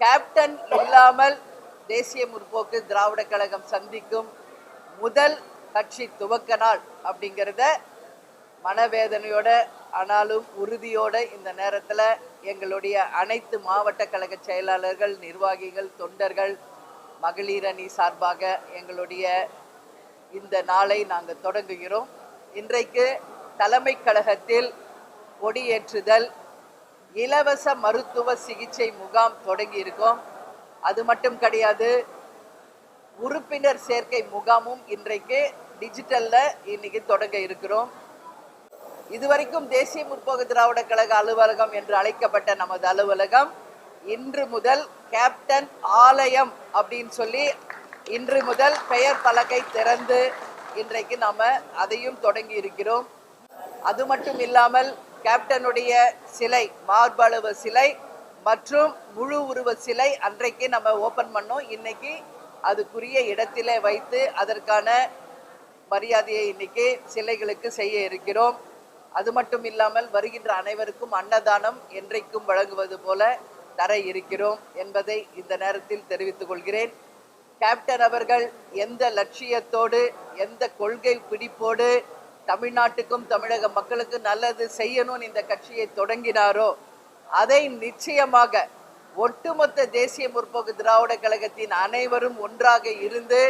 Captain இல்லாமல் தேசிய முற்போக்கு திராவிட கழகம் சந்திக்கும் முதல் கட்சி துவக்க நாள் அப்படிங்கிறத மனவேதனையோட ஆனாலும் உறுதியோட இந்த நேரத்தில் எங்களுடைய அனைத்து மாவட்ட கழக செயலாளர்கள் நிர்வாகிகள் தொண்டர்கள் மகளிர் அணி சார்பாக எங்களுடைய இந்த நாளை நாங்கள் தொடங்குகிறோம். இன்றைக்கு தலைமை கழகத்தில் கொடியேற்றுதல் இலவச மருத்துவ சிகிச்சை முகாம் தொடங்கி இருக்கோம் அது மட்டும் கிடையாது உறுப்பினர் சேர்க்கை முகாமும் இன்றைக்கு டிஜிட்டல்ல இன்னைக்கு தொடங்க இருக்கிறோம். இதுவரைக்கும் தேசிய முற்போக்கு திராவிட கழக அலுவலகம் என்று அழைக்கப்பட்ட நமது அலுவலகம் இன்று முதல் கேப்டன் ஆலயம் அப்படின்னு சொல்லி இன்று முதல் பெயர் பலகை திறந்து இன்றைக்கு நாம அதையும் தொடங்கி இருக்கிறோம். அது மட்டும் இல்லாமல் கேப்டனுடைய சிலை மார்பளவு சிலை மற்றும் முழு உருவ சிலை அன்றைக்கு நம்ம ஓபன் பண்ணோம். இன்னைக்கு அதுக்குரிய இடத்திலே வைத்து அதற்கான மரியாதையை இன்னைக்கு சிலைகளுக்கு செய்ய இருக்கிறோம். அது மட்டும் இல்லாமல் வருகின்ற அனைவருக்கும் அன்னதானம் என்றைக்கும் வழங்குவது போல தர இருக்கிறோம் என்பதை இந்த நேரத்தில் தெரிவித்துக் கொள்கிறேன். கேப்டன் அவர்கள் எந்த லட்சியத்தோடு எந்த கொள்கை பிடிப்போடு தமிழ்நாட்டுக்கும் தமிழக மக்களுக்கு நல்லது செய்யணும்னு இந்த கட்சியை தொடங்கினாரோ அதை நிச்சயமாக ஒட்டுமொத்த தேசிய முற்போக்கு திராவிட கழகத்தின் அனைவரும் ஒன்றாக இருந்து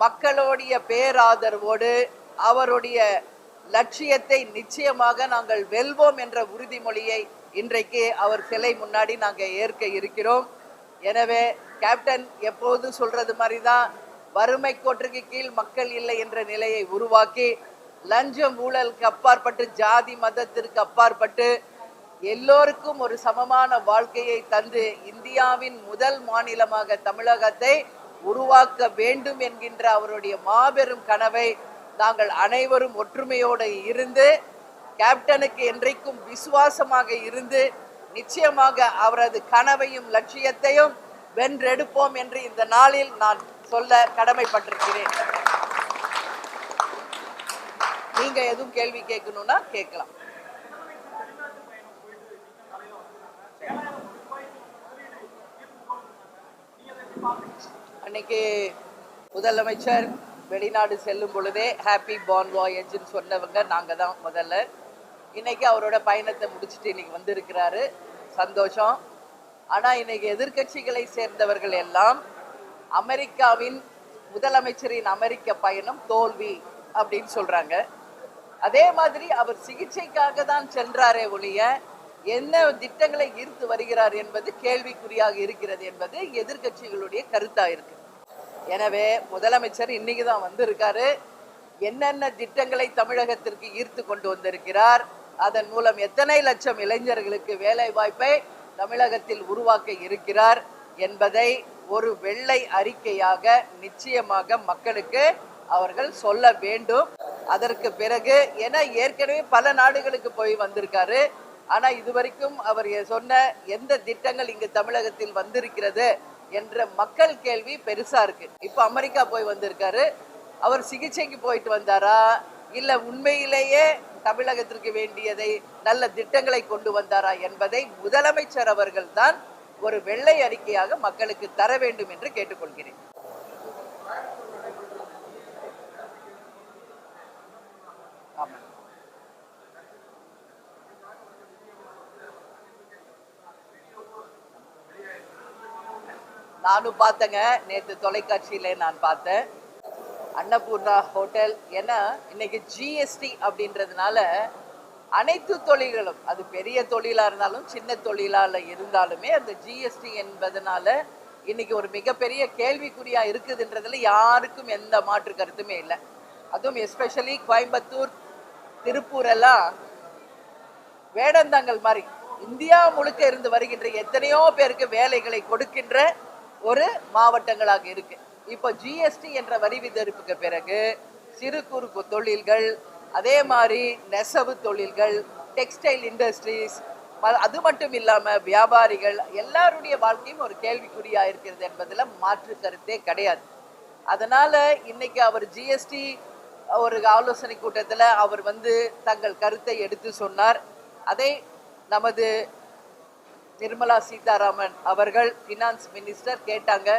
மக்களுடைய பேராதரவோடு அவருடைய லட்சியத்தை நிச்சயமாக நாங்கள் வெல்வோம் என்ற உறுதிமொழியை இன்றைக்கு அவர் சிலை முன்னாடி நாங்கள் ஏற்க இருக்கிறோம். எனவே கேப்டன் எப்போதும் சொல்றது மாதிரி தான் வறுமை கோட்டுக்கு கீழ் மக்கள் இல்லை என்ற நிலையை உருவாக்கி லஞ்சம் ஊழலுக்கு அப்பாற்பட்டு ஜாதி மதத்திற்கு அப்பாற்பட்டு எல்லோருக்கும் ஒரு சமமான வாழ்க்கையை தந்து இந்தியாவின் முதல் மாநிலமாக தமிழகத்தை உருவாக்க வேண்டும் என்கின்ற அவருடைய மாபெரும் கனவை நாங்கள் அனைவரும் ஒற்றுமையோடு இருந்து கேப்டனுக்கு என்றைக்கும் விசுவாசமாக இருந்து நிச்சயமாக அவரது கனவையும் லட்சியத்தையும் வென்றெடுப்போம் என்று இந்த நாளில் நான் சொல்ல கடமைப்பட்டிருக்கிறேன். நீங்க எதுவும் கேள்வி கேட்கணும்னா கேட்கலாம். அன்னைக்கு முதலமைச்சர் வெளிநாடு செல்லும் பொழுதே ஹாப்பி பான் வாயேஜ்னு சொன்னவங்க நாங்க தான் முதல்ல. இன்னைக்கு அவரோட பயணத்தை முடிச்சுட்டு இன்னைக்கு வந்திருக்கிறாரு. சந்தோஷம். ஆனா இன்னைக்கு எதிர்க்கட்சிகளை சேர்ந்தவர்கள் எல்லாம் அமெரிக்காவின் முதலமைச்சரின் அமெரிக்க பயணம் தோல்வி அப்படின்னு சொல்றாங்க. அதே மாதிரி அவர் சிகிச்சைக்காக தான் சென்றாரே ஒழிய என்ன திட்டங்களை ஈர்த்து வருகிறார் என்பது கேள்விக்குறியாக இருக்கிறது என்பது எதிர்கட்சிகளுடைய கருத்தா இருக்கு. எனவே முதலமைச்சர் இன்னைக்கு தான் வந்திருக்காரு. என்னென்ன திட்டங்களை தமிழகத்திற்கு ஈர்த்து கொண்டு வந்திருக்கிறார் அதன் மூலம் எத்தனை லட்சம் இளைஞர்களுக்கு வேலை வாய்ப்பை தமிழகத்தில் உருவாக்க இருக்கிறார் என்பதை ஒரு வெள்ளை அறிக்கையாக நிச்சயமாக மக்களுக்கு அவர்கள் சொல்ல வேண்டும். அதற்கு பிறகு ஏன்னா ஏற்கனவே பல நாடுகளுக்கு போய் வந்திருக்காரு. ஆனா இதுவரைக்கும் அவர் சொன்ன எந்த திட்டங்கள் இங்கு தமிழகத்தில் வந்திருக்கிறது என்ற மக்கள் கேள்வி பெருசா இருக்கு. இப்ப அமெரிக்கா போய் வந்திருக்காரு. அவர் சிகிச்சைக்கு போயிட்டு வந்தாரா? இல்ல உண்மையிலேயே தமிழகத்திற்கு வேண்டியதை நல்ல திட்டங்களை கொண்டு வந்தாரா என்பதை முதலமைச்சர் அவர்கள் தான் ஒரு வெள்ளை அறிக்கையாக மக்களுக்கு தர வேண்டும் என்று கேட்டுக்கொள்கிறேன். நானும் பார்த்தேங்க. நேற்று தொலைக்காட்சியிலே நான் பார்த்தேன். அன்னபூர்ணா ஹோட்டல். ஏன்னா இன்னைக்கு ஜிஎஸ்டி அப்படின்றதுனால அனைத்து தொழில்களும் அது பெரிய தொழிலாக இருந்தாலும் சின்ன தொழிலால இருந்தாலுமே அந்த ஜிஎஸ்டி என்பதனால இன்னைக்கு ஒரு மிகப்பெரிய கேள்விக்குறியாக இருக்குதுன்றதுல யாருக்கும் எந்த மாற்று கருத்துமே இல்லை. அதுவும் எஸ்பெஷலி கோயம்புத்தூர் திருப்பூர் எல்லாம் வேடந்தாங்கல் மாதிரி இந்தியா முழுக்க இருந்து வருகின்ற எத்தனையோ பேருக்கு வேலைகளை கொடுக்கின்ற ஒரு மாவட்டங்களாக இருக்கு. இப்போ ஜிஎஸ்டி என்ற வரி விதிப்புக்கு பிறகு சிறு குறு தொழில்கள் அதே மாதிரி நெசவு தொழில்கள் டெக்ஸ்டைல் இண்டஸ்ட்ரீஸ் அது மட்டும் இல்லாமல் வியாபாரிகள் எல்லாருடைய வாழ்க்கையும் ஒரு கேள்விக்குறியாக இருக்கிறது என்பதில் மாற்று கருத்தே கிடையாது. அதனால் இன்னைக்கு அவர் ஜிஎஸ்டி ஒரு ஆலோசனை கூட்டத்தில் அவர் வந்து தங்கள் கருத்தை எடுத்து சொன்னார். அதை நமது நிர்மலா சீதாராமன் அவர்கள் ஃபினான்ஸ் மினிஸ்டர் கேட்டாங்க.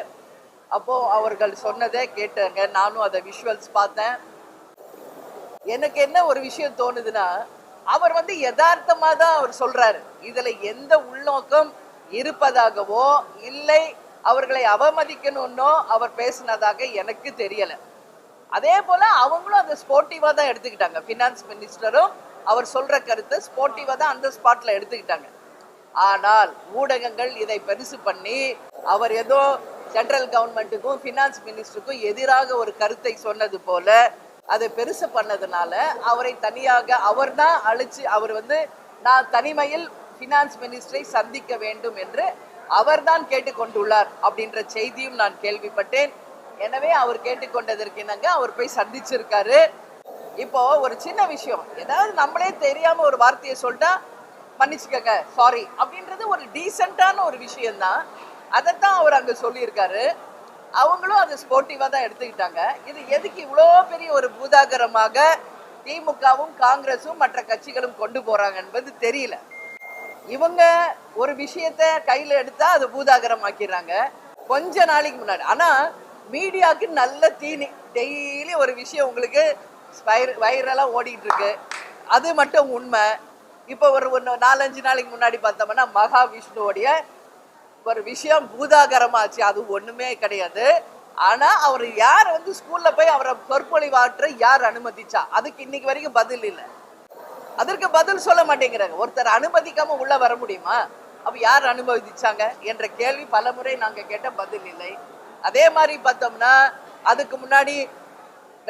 அப்போது அவர்கள் சொன்னதே கேட்டாங்க. நானும் அதை விஷுவல்ஸ் பார்த்தேன். எனக்கு என்ன ஒரு விஷயம் தோணுதுன்னா அவர் வந்து யதார்த்தமாக தான் அவர் சொல்கிறாரு இதில் எந்த உள்நோக்கம் இருப்பதாகவோ இல்லை அவர்களை அவமதிக்கணும்னோ அவர் பேசினதாக எனக்கு தெரியலை. அதே போல் அவங்களும் அதை ஸ்போர்ட்டிவாக தான் எடுத்துக்கிட்டாங்க. ஃபினான்ஸ் மினிஸ்டரும் அவர் சொல்கிற கருத்தை ஸ்போர்ட்டிவாக தான் அந்த ஸ்பாட்டில் எடுத்துக்கிட்டாங்க. ஆனால் ஊடகங்கள் இதை பெருசு பண்ணி அவர் ஏதோ சென்ட்ரல் கவர்மெண்ட்டுக்கும் ஃபினான்ஸ் மினிஸ்டருக்கும் எதிராக ஒரு கருத்தை சொன்னது போல அதை பெருசு பண்ணதுனால அவரை தனியாக அவர் தான் அழிச்சு அவர் வந்து நான் தனிமையில் ஃபினான்ஸ் மினிஸ்டரை சந்திக்க வேண்டும் என்று அவர்தான் கேட்டுக்கொண்டுள்ளார் அப்படின்ற செய்தியும் நான் கேள்விப்பட்டேன். எனவே அவர் கேட்டுக்கொண்டதற்கு என்னங்க அவர் போய் சந்திச்சிருக்காரு. இப்போ ஒரு சின்ன விஷயம் ஏதாவது நம்மளே தெரியாம ஒரு வார்த்தையை சொல்லிட்டா மன்னிச்சுக்கங்க சாரி அப்படின்றது ஒரு டீசெண்டான ஒரு விஷயம்தான். அதைத்தான் அவர் அங்கே சொல்லியிருக்காரு. அவங்களும் அதை ஸ்போர்ட்டிவாக தான் எடுத்துக்கிட்டாங்க. இது எதுக்கு இவ்வளோ பெரிய ஒரு பூதாகரமாக திமுகவும் காங்கிரஸும் மற்ற கட்சிகளும் கொண்டு போகிறாங்க என்பது தெரியல. இவங்க ஒரு விஷயத்த கையில் எடுத்தால் அது பூதாகரம் ஆக்கிடுறாங்க கொஞ்ச நாளைக்கு முன்னாடி. ஆனால் மீடியாவுக்கு நல்ல தீனி. டெய்லி ஒரு விஷயம் உங்களுக்கு வைரலாக ஓடிக்கிட்டு இருக்கு. அது மட்டும் உண்மை. இப்போ ஒரு ஒன்று நாலஞ்சு நாளைக்கு முன்னாடி பார்த்தோம்னா மகாவிஷ்ணுவோடைய ஒரு விஷயம் பூதாகரமாச்சு. அது ஒன்றுமே கிடையாது. ஆனால் அவர் யார் வந்து ஸ்கூலில் போய் அவரை சொற்பொழிவாற்ற யார் அனுமதிச்சா? அதுக்கு இன்னைக்கு வரைக்கும் பதில் இல்லை. அதற்கு பதில் சொல்ல மாட்டேங்கிறாங்க ஒருத்தர் அனுமதிக்காம உள்ளே வர முடியுமா? அப்போ யார் அனுமதிச்சாங்க? என்ற கேள்வி பல முறை நாங்கள் கேட்ட பதில் இல்லை. அதே மாதிரி பார்த்தோம்னா அதுக்கு முன்னாடி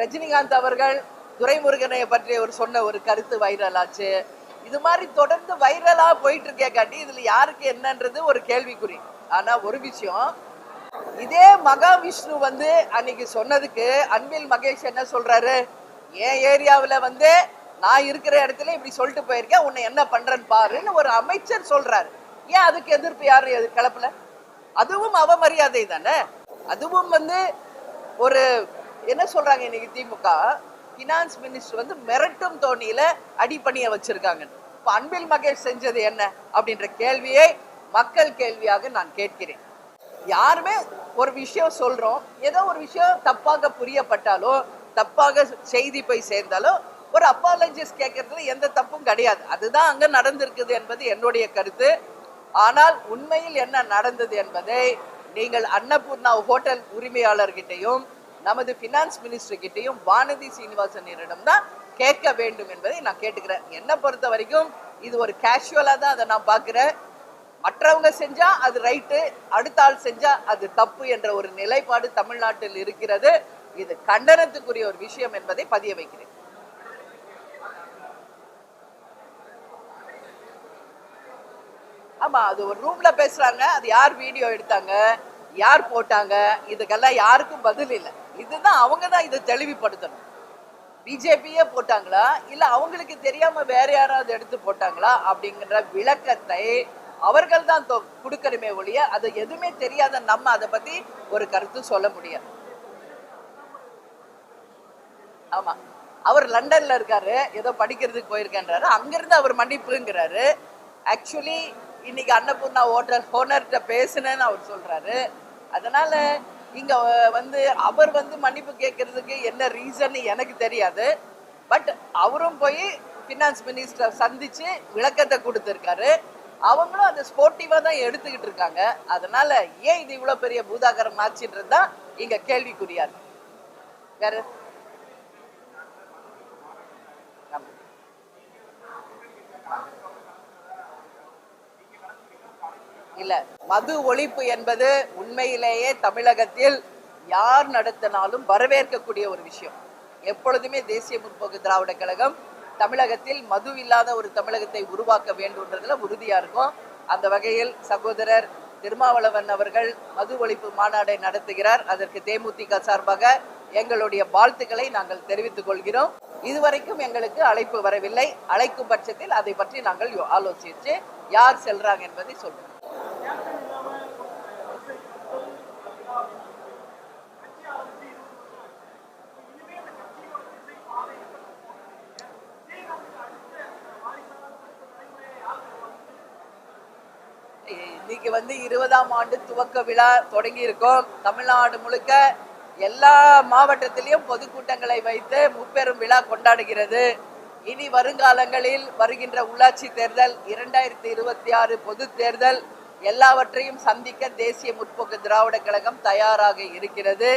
ரஜினிகாந்த் அவர்கள் துரைமுருகனை பற்றி ஒரு சொன்ன ஒரு கருத்து வைரல் ஆச்சு இது மாதிரி தொடர்ந்து வைரலா போயிட்டு இருக்கேக்காட்டி இதில் இதுல யாருக்கு என்னன்றது ஒரு கேள்விக்குறி. ஆனா ஒரு விஷயம் இதே மகாவிஷ்ணு வந்து அன்னைக்கு சொன்னதுக்கு அன்பில் மகேஷ் என்ன சொல்றாரு? என் ஏரியாவில் வந்து நான் இருக்கிற இடத்துல இப்படி சொல்லிட்டு போயிருக்கேன். உன்னை என்ன பண்றேன்னு பாருன்னு ஒரு அமைச்சர் சொல்றாரு. ஏன் அதுக்கு எதிர்ப்பு யாரும் எது கிளப்பல அதுவும் அவமரியாதை தானே? அதுவும் வந்து ஒரு என்ன சொல்றாங்க இன்னைக்கு திமுக? ஃபினான்ஸ் மினிஸ்டர் வந்து மிரட்டும் தோணியில அடிப்பணிய வச்சிருக்காங்க. இப்போ அன்பில் மகேஷ் செஞ்சது என்ன அப்படின்ற கேள்வியை மக்கள் கேள்வியாக நான் கேட்கிறேன். யாருமே ஒரு விஷயம் சொல்றோம் ஏதோ ஒரு விஷயம் தப்பாக புரியப்பட்டாலோ தப்பாக செய்தி போய் சேர்ந்தாலோ ஒரு அப்பாலஜிஸ் கேட்கறதுல எந்த தப்பும் கிடையாது. அதுதான் அங்க நடந்திருக்குது என்பது என்னுடைய கருத்து. ஆனால் உண்மையில் என்ன நடந்தது என்பதை நீங்கள் அன்னபூர்ணா ஹோட்டல் உரிமையாளர்கிட்டையும் நமது ஃபினான்ஸ் மினிஸ்டர் கிட்டையும் வானதி சீனிவாசனிடம் தான் கேட்க வேண்டும் என்பதை நான் கேட்டுக்கிறேன். என்னை பொறுத்த வரைக்கும் இது ஒரு கேஷுவலா தான் அதை நான் பார்க்குறேன். மற்றவங்க செஞ்சா அது ரைட்டு அடுத்த ஆள் செஞ்சா அது தப்பு என்ற ஒரு நிலைப்பாடு தமிழ்நாட்டில் இருக்கிறது. இது கண்டனத்துக்குரிய ஒரு விஷயம் என்பதை பதிய வைக்கிறேன். ஆமா அது ஒரு ரூம்ல பேசுறாங்க அது யார் வீடியோ எடுத்தாங்க யார் போட்டாங்க இதுக்கெல்லாம் யாருக்கும் பதில் இல்லை. இதுதான் அவங்க தான் இதை தெளிவுபடுத்தணும். பிஜேபியே போட்டாங்களா? இல்ல அவங்களுக்கு தெரியாம வேற யாராவது எடுத்து போட்டாங்களா? அப்படிங்கிற விளக்கத்தை அவர்கள் தான் கொடுக்கணுமே ஒழிய அது எதுவுமே தெரியாத நம்ம அதை பத்தி ஒரு கருத்து சொல்ல முடியாது. ஆமா. அவர் லண்டன்ல இருக்காரு ஏதோ படிக்கிறதுக்கு போயிருக்கேன்றாரு. அங்கிருந்து அவர் மன்னிப்புங்கிறாரு. ஆக்சுவலி இன்னைக்கு அன்னபூர்ணா ஹோட்டல் ஹோனர்கிட்ட பேசுனேன்னு அவர் சொல்றாரு. அதனால இங்கே வந்து அவர் வந்து மன்னிப்பு கேட்கறதுக்கு என்ன ரீசன் எனக்கு தெரியாது. பட் அவரும் போய் ஃபினான்ஸ் மினிஸ்டர் சந்திச்சு விளக்கத்தை கொடுத்துருக்காரு. அவங்களும் அதை ஸ்போர்ட்டிவாக தான் எடுத்துக்கிட்டு இருக்காங்க. அதனால ஏன் இது இவ்வளோ பெரிய பூதாகரம் ஆச்சுன்றது தான் இங்கே கேள்விக்குரியாது வேறு இல்ல. மது ஒழிப்பு என்பது உண்மையிலேயே தமிழகத்தில் யார் நடத்தினாலும் வரவேற்கக்கூடிய ஒரு விஷயம். எப்பொழுதுமே தேசிய முற்போக்கு திராவிட கழகம் தமிழகத்தில் மது இல்லாத ஒரு தமிழகத்தை உருவாக்க வேண்டும்ன்றதுல உறுதியா இருக்கும். அந்த வகையில் சகோதரர் திருமாவளவன் அவர்கள் மது ஒழிப்பு மாநாடை நடத்துகிறார். அதற்கு தேமுதிக சார்பாக எங்களுடைய வாழ்த்துக்களை நாங்கள் தெரிவித்துக் கொள்கிறோம். இதுவரைக்கும் எங்களுக்கு அழைப்பு வரவில்லை. அழைக்கும் பட்சத்தில் அதை பற்றி நாங்கள் ஆலோசிச்சு ஆலோசித்து யார் செல்றாங்க என்பதை சொல்றோம் இன்னைக்கு வந்து இருபதாம் ஆண்டு துவக்க விழா தொடங்கி இருக்கோம் தமிழ்நாடு முழுக்க எல்லா மாவட்டத்திலையும் பொதுக்கூட்டங்களை வைத்து முப்பெரும் விழா கொண்டாடுகிறது. இனி வருங்காலங்களில் வருகின்ற உள்ளாட்சி தேர்தல் இரண்டாயிரத்தி இருபத்தி ஆறு பொது தேர்தல் எல்லாவற்றையும் சந்திக்க தேசிய முற்போக்கு திராவிட கழகம் தயாராக இருக்கிறது.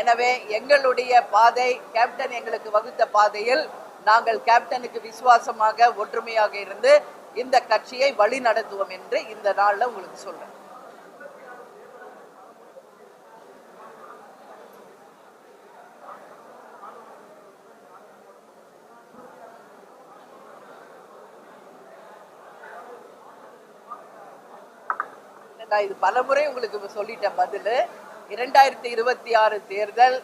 எனவே எங்களுடைய பாதை கேப்டன் எங்களுக்கு வகுத்த பாதையில் நாங்கள் கேப்டனுக்கு விசுவாசமாக ஒற்றுமையாக இருந்து இந்த கட்சியை வழி நடத்துவோம் என்று இந்த நாள்ல உங்களுக்கு சொல்றேன். நான் இது பலமுறை உங்களுக்கு சொல்லிட்டேன் பதில். இரண்டாயிரத்தி இருபத்தி ஆறு தேர்தல்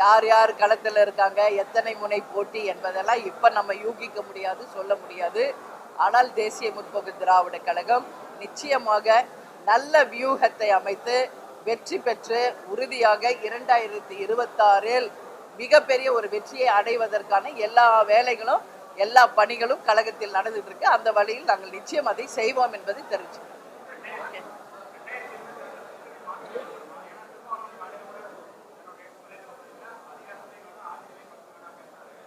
யார் யார் களத்தில் இருக்காங்க எத்தனை முனை போட்டி என்பதெல்லாம் இப்போ நம்ம யூகிக்க முடியாது சொல்ல முடியாது. ஆனால் தேசிய முற்போக்கு திராவிட கழகம் நிச்சயமாக நல்ல வியூகத்தை அமைத்து வெற்றி பெற்று உறுதியாக இரண்டாயிரத்தி இருபத்தாறில் மிகப்பெரிய ஒரு வெற்றியை அடைவதற்கான எல்லா வேலைகளும் எல்லா பணிகளும் கழகத்தில் நடந்துட்டு இருக்கு. அந்த வழியில் நாங்கள் நிச்சயம் அதை செய்வோம் என்பதை தெரிவிச்சுக்கிறோம்.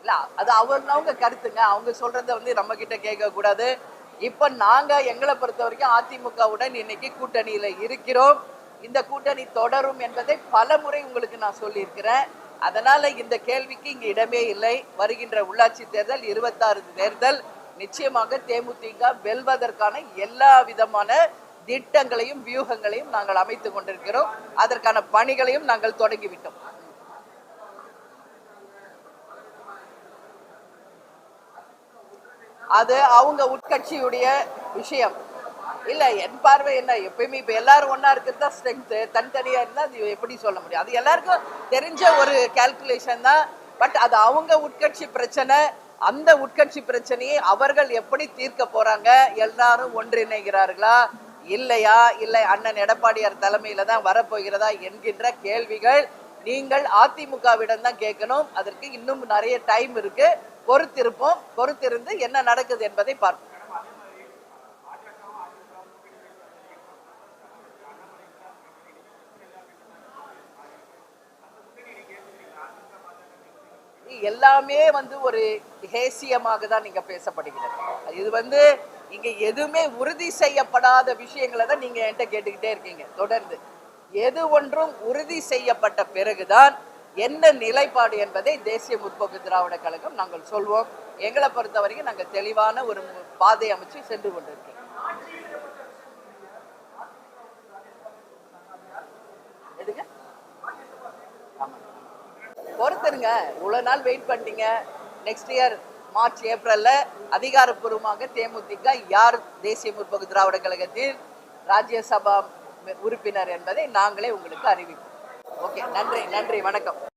இல்ல அது அவங்க அவங்க கருத்துங்க. அவங்க சொல்றத வந்து நம்ம கிட்ட கேட்க கூடாது. இப்ப நாங்க எங்களை பொறுத்த வரைக்கும் அதிமுகவுடன் இன்னைக்கு கூட்டணியில இருக்கிறோம். இந்த கூட்டணி தொடரும் என்பதை பல முறை உங்களுக்கு நான் சொல்லியிருக்கிறேன். அதனால இந்த கேள்விக்கு இங்க இடமே இல்லை. வருகின்ற உள்ளாட்சி தேர்தல் இருபத்தாறு தேர்தல் நிச்சயமாக தேமுதிக வெல்வதற்கான எல்லா விதமான திட்டங்களையும் வியூகங்களையும் நாங்கள் அமைத்து கொண்டிருக்கிறோம். அதற்கான பணிகளையும் நாங்கள் தொடங்கிவிட்டோம். அது அவங்க உட்கட்சியுடைய விஷயம். இல்ல என் பார்வை என்ன? எப்பயுமே இப்ப எல்லாரும் ஒன்றா இருக்கிறது தான் ஸ்ட்ரென்த்து தனித்தனியா இருந்தா அது எப்படி சொல்ல முடியும்? அது எல்லாருக்கும் தெரிஞ்ச ஒரு கால்குலேஷன் தான். பட் அது அவங்க உட்கட்சி பிரச்சனை அந்த உட்கட்சி பிரச்சனையை அவர்கள் எப்படி தீர்க்க போறாங்க? எல்லாரும் ஒன்றிணைகிறார்களா? இல்லையா? இல்லை அண்ணன் எடப்பாடியார் தலைமையில தான் வரப்போகிறதா என்கின்ற கேள்விகள் நீங்கள் அதிமுகவிடம் தான் கேட்கணும். அதற்கு இன்னும் நிறைய டைம் இருக்கு. பொறுத்திருப்போம் பொறுத்திருந்து என்ன நடக்குது என்பதை பார்ப்போம். எல்லாமே வந்து ஒரு ஹேசியமாக தான் நீங்க பேசப்படுகிறது இது வந்து இங்க எதுவுமே உறுதி செய்யப்படாத விஷயங்களை தான் நீங்க என்கிட்ட கேட்டுக்கிட்டே இருக்கீங்க. தொடர்ந்து எது ஒன்றும் உறுதி செய்யப்பட்ட பிறகுதான் என்ன நிலைப்பாடு என்பதை தேசிய முற்போக்கு திராவிட கழகம் நாங்கள் சொல்வோம். எங்களை பொறுத்த வரைக்கும் நாங்கள் தெளிவான ஒரு பாதை அமைச்சு சென்று கொண்டிருக்கிறோம். எதுங்க பொறுத்துருங்க. இவ்வளோ நாள் வெயிட் பண்ணிட்டீங்க. நெக்ஸ்ட் இயர் மார்ச் ஏப்ரலில் அதிகாரப்பூர்வமாக தேமுதிக யார் தேசிய முற்போக்கு திராவிட கழகத்தில் ராஜ்யசபா உறுப்பினர் என்பதை நாங்களே உங்களுக்கு அறிவிப்போம். ஓகே நன்றி நன்றி வணக்கம்.